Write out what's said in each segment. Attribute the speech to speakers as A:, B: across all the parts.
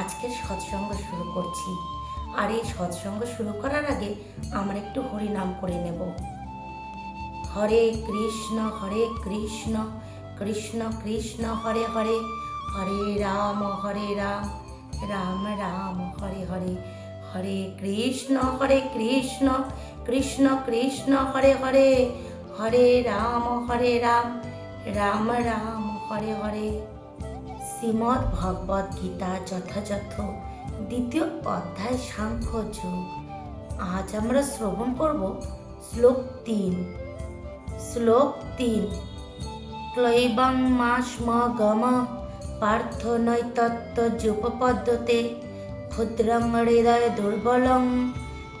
A: আজকের সৎসঙ্গ শুরু করছি আর এই সৎসঙ্গ শুরু করার আগে আমরা একটু হরিনাম করে নেব হরে কৃষ্ণ হরে কৃষ্ণ কৃষ্ণ কৃষ্ণ হরে হরে হরে রাম হরে রাম রাম রাম হরে হরে হরে কৃষ্ণ হরে কৃষ্ণ কৃষ্ণ কৃষ্ণ হরে হরে হরে রাম হরে রাম রাম রাম হরে হরে শ্রীমদ্ ভগবদ গীতা যথাযথ দ্বিতীয় অধ্যায় সাংখ্য যোগ আজ আমরা শ্রবণ করব শ্লোক তিন শ্লোক তিন ক্লৈবং মাস গম পার্থ নৈতত্ত্ব যুপপদ্যতে ক্ষুদ্রং হৃদয় দুর্বলং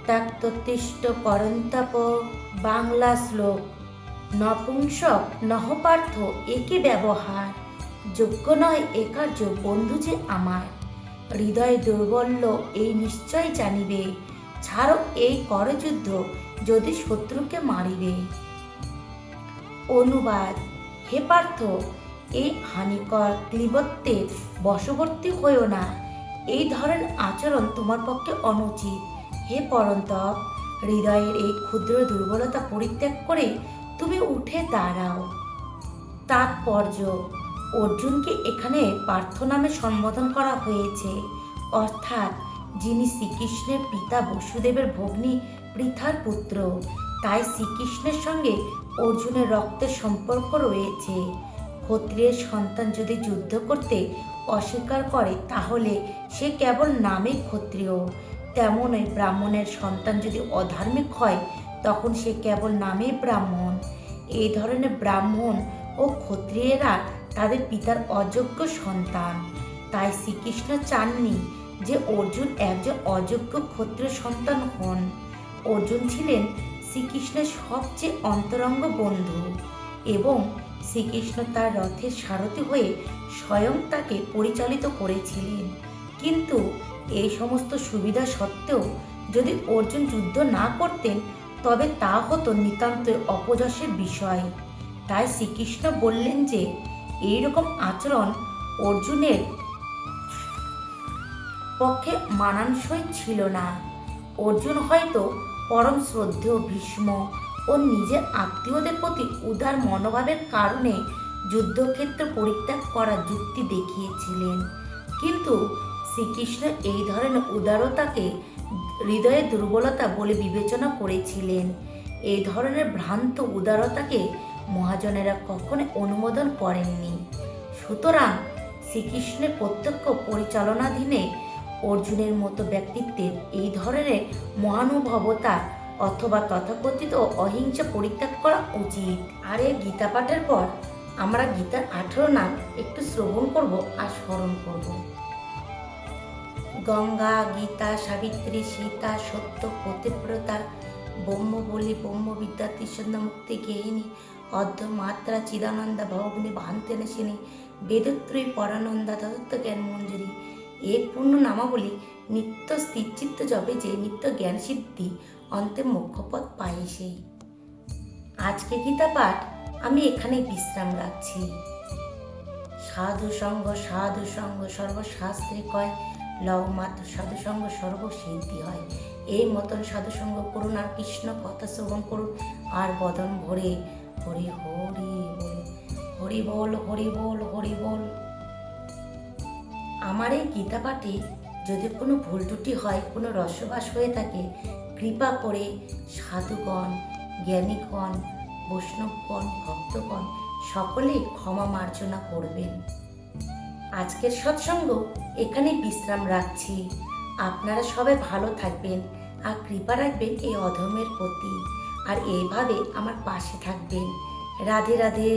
A: ত্যাক্ততিষ্ট পরন্তপ বাংলা শ্লোক নপুংসক নহ পার্থ একই ব্যবহার যোগ্য নয় এ কার্য বন্ধু যে আমার হৃদয় দুর্বল্য এই নিশ্চয় জানিবে ছাড়ো এই করযুদ্ধ যদি শত্রুকে মারিবে অনুবাদ হে পার্থ এই হানিকর ক্লিবত্বের বশবর্তী হইও না এই ধরনের আচরণ তোমার পক্ষে অনুচিত হে পরন্ত হৃদয়ের এই ক্ষুদ্র দুর্বলতা পরিত্যাগ করে তুমি উঠে দাঁড়াও তাৎপর্য অর্জুনকে এখানে পার্থ নামে সম্বোধন করা হয়েছে অর্থাৎ যিনি শ্রীকৃষ্ণের পিতা বসুদেবের ভগ্নী পৃথার পুত্র তাই শ্রীকৃষ্ণের সঙ্গে অর্জুনের রক্তের সম্পর্ক রয়েছে ক্ষত্রিয়ের সন্তান যদি যুদ্ধ করতে অস্বীকার করে তাহলে সে কেবল নামে ক্ষত্রিয় তেমনই ব্রাহ্মণের সন্তান যদি অধার্মিক হয় তখন সে কেবল নামে ব্রাহ্মণ এই ধরনের ব্রাহ্মণ ও ক্ষত্রিয়েরা তাদের পিতার অযোগ্য সন্তান তাই শ্রীকৃষ্ণ চাননি যে অর্জুন একজন অযোগ্য ক্ষত্র সন্তান হন অর্জুন ছিলেন শ্রীকৃষ্ণের সবচেয়ে অন্তরঙ্গ বন্ধু এবং শ্রীকৃষ্ণ তার রথের সারথি হয়ে স্বয়ং তাকে পরিচালিত করেছিলেন কিন্তু এই সমস্ত সুবিধা সত্ত্বেও যদি অর্জুন যুদ্ধ না করতেন তবে তা হতো নিতান্তই অপযশের বিষয় তাই শ্রীকৃষ্ণ বললেন যে এইরকম আচরণ অর্জুনের পক্ষে মানানসই ছিল না অর্জুন হয়তো পরম শ্রদ্ধেয় ভীষ্ম ও নিজের আত্মীয়দের প্রতি উদার মনোভাবের কারণে যুদ্ধক্ষেত্র পরিত্যাগ করার যুক্তি দেখিয়েছিলেন কিন্তু শ্রীকৃষ্ণ এই ধরনের উদারতাকে হৃদয়ের দুর্বলতা বলে বিবেচনা করেছিলেন এই ধরনের ভ্রান্ত উদারতাকে মহাজনেরা কখনো অনুমোদন করেননি সুতরাং শ্রীকৃষ্ণের প্রত্যক্ষ পরিচালনাধীনে অর্জুনের মতো ব্যক্তিত্বের এই ধরনের মহানুভবতা অথবা তথাকথিত অহিংসা পরিত্যাগ করা উচিত আর এই গীতা পাঠের পর আমরা গীতার আঠেরো নাম একটু শ্রবণ করব আর স্মরণ করব গঙ্গা গীতা সাবিত্রী সীতা সত্য পতিব্রতা ব্রহ্ম বলি ব্রহ্মবিদ্যা তীর্ষন্দা মুক্তি গেহিনী অর্ধ মাত্রা চিদানন্দা ভবগুণে ভান্তেন সেনে বেদত্রয়ী পরানন্দা তদত্ত জ্ঞান মঞ্জুরি এ পূর্ণ নামাবলী নিত্য স্থিরচিত্ত জপে যে নিত্য জ্ঞান সিদ্ধি অন্তে মুখ্যপদ পায় সেই আজকে গীতা পাঠ আমি এখানে বিশ্রাম রাখছি সাধু সঙ্গ সাধু সঙ্গ সর্বশাস্ত্রে কয় লব মাত্র সাধু সঙ্গ সর্বসিদ্ধি হয় এই মতন সাধু সঙ্গ করুন আর কৃষ্ণ কথা শ্রবণ করুন আর বদন ভরে হরি হরি বল হরি বল হরি বল হরি বল আমার এই গীতা পাঠে যদি কোনো ভুল ত্রুটি হয় কোনো রসবাস হয়ে থাকে কৃপা করে সাধুগণ জ্ঞানীগণ বৈষ্ণবগণ ভক্তগণ সকলে ক্ষমা মার্জনা করবেন আজকের সৎসঙ্গ এখানে বিশ্রাম রাখছি আপনারা সবাই ভালো থাকবেন আর কৃপা রাখবেন এই অধমের প্রতি আর এইভাবে আমার পাশে থাকবেন রাধে রাধে